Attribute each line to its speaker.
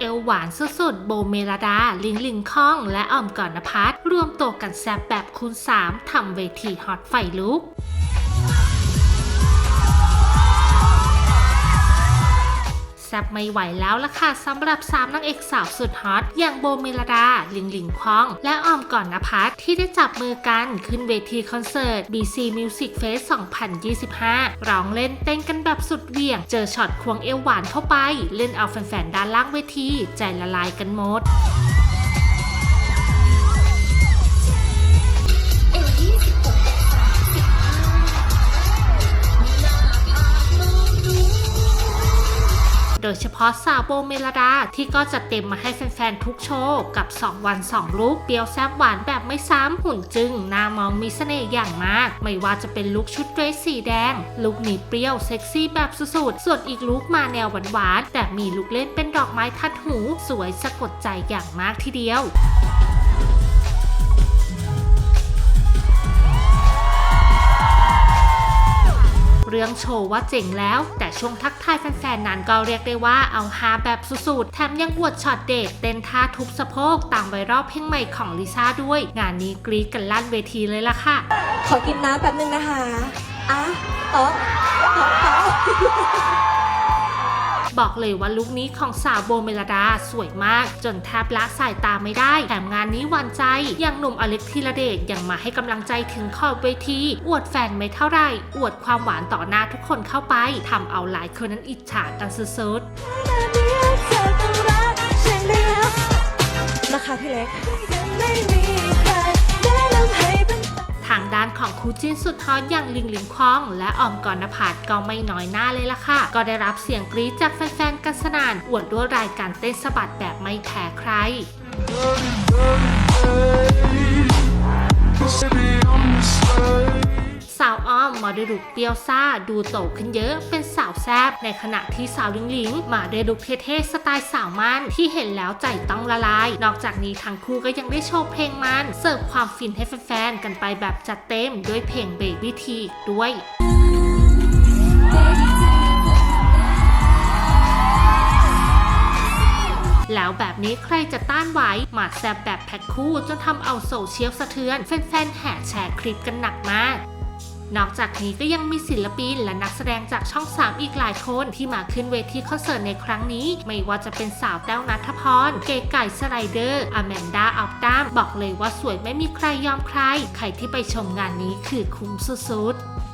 Speaker 1: เอวหวานสุดๆ โบเมลดา ลิงลิงคอง และออมก่อนนภัสรวมตัวกันแซบแบบคูณ3ทำเวทีฮอตไฟลุก บไม่ไหวแล้วล่ะค่ะสำหรับสามนางเอกสาวสุดฮอตอย่างโบเมลดา ลิงลิงคอง และออมก่อนนภัสที่ได้จับมือกันขึ้นเวทีคอนเสิร์ต BC Music Fest 2025 ร้องเล่นเต้นกันแบบสุดเหวี่ยง เจอช็อตควงเอวหวานเข้าไป เล่นเอาแฟนๆด้านล่างเวที ใจละลายกันหมด ดยเฉพาะสาวโบเมลดาที่ก็จะเต็มมาให้แฟนๆทุกโชว์ กับ 2 วัน 2 ลุคเปรี้ยวแซ่บหวานแบบไม่ซ้ำหุ่นจึงหน้ามองมีเสน่ห์อย่างมาก ไม่ว่าจะเป็นลุคชุดเดรสสีแดง ลุคหนีเปรี้ยวเซ็กซี่แบบสุดๆ ส่วนอีกลุคมาแนวหวานๆแต่มีลุคเล่นเป็นดอกไม้ทัดหู สวยสะกดใจอย่างมากทีเดียว เรื่องโชว์ว่าเจ๋งแล้ว แต่ช่วงทักทายแฟนๆนั้นก็เรียกได้ว่าเอาฮาแบบสุดๆ แถมยังอวดช็อตเด็ดเต้นท่าทุบสะโพกตามไวรัลเพลงใหม่ของลิซ่าด้วย งานนี้กรี๊ดกันลั่นเวทีเลยล่ะค่ะ
Speaker 2: ขอกินน้ำแป๊บนึงนะคะอะอ๋ออ๋ออ๋อ
Speaker 1: บอกเลยว่าลุคนี้ของสาวโบเมลดาสวยมาก จนแทบละสายตาไม่ได้ แถมงานนี้หวานใจ อย่างหนุ่มอเล็กธีรเดชยังมาให้กำลังใจถึงขอบเวที อวดแฟนไม่เท่าไหร่ อวดความหวานต่อหน้าทุกคนเข้าไปทำเอาหลายคนนั้นอิจฉากันสุดๆ
Speaker 2: นะคะพี่เล็ก
Speaker 1: ด้านของคู่จิ้นสุดฮอตอย่างลิงลิงคอง และออมกรณพัฒน์ก็ไม่น้อยหน้าเลยล่ะค่ะ ก็ได้รับเสียงกรี๊ดจากแฟนๆกันสนานอวดด้วยรายการเต้นสะบัดแบบไม่แพ้ใคร มาด้วยลุคเปรี้ยวซ่าดูโตขึ้นเยอะเป็นสาวแซบในขณะที่สาวลิงลิงมาด้วยลุคเท่ๆสไตล์สาวมันที่เห็นแล้วใจต้องละลาย นอกจากนี้ทั้งคู่ก็ยังได้โชว์เพลงมัน เสิร์ฟความฟินให้แฟนๆกันไปแบบจัดเต็มด้วยเพลง Baby T อีกด้วยแล้วแบบนี้ใครจะต้านไหวมาแซบแบบแพ็คคู่จนทำเอาโซเชียลสะเทือน แฟนๆแห่แชร์คลิปกันหนักมาก นอกจากนี้ก็ยังมีศิลปินและนักแสดงจากช่อง 3 อีกหลายคนที่มาขึ้นเวทีคอนเสิร์ตในครั้งนี้ ไม่ว่าจะเป็นสาวแต้วนัทพร เก๋ไก่สไลเดอร์อแมนดาอัลตัมบอกเลยว่าสวยไม่มีใครยอมใคร ใครที่ไปชมงานนี้คือคุ้มสุดๆ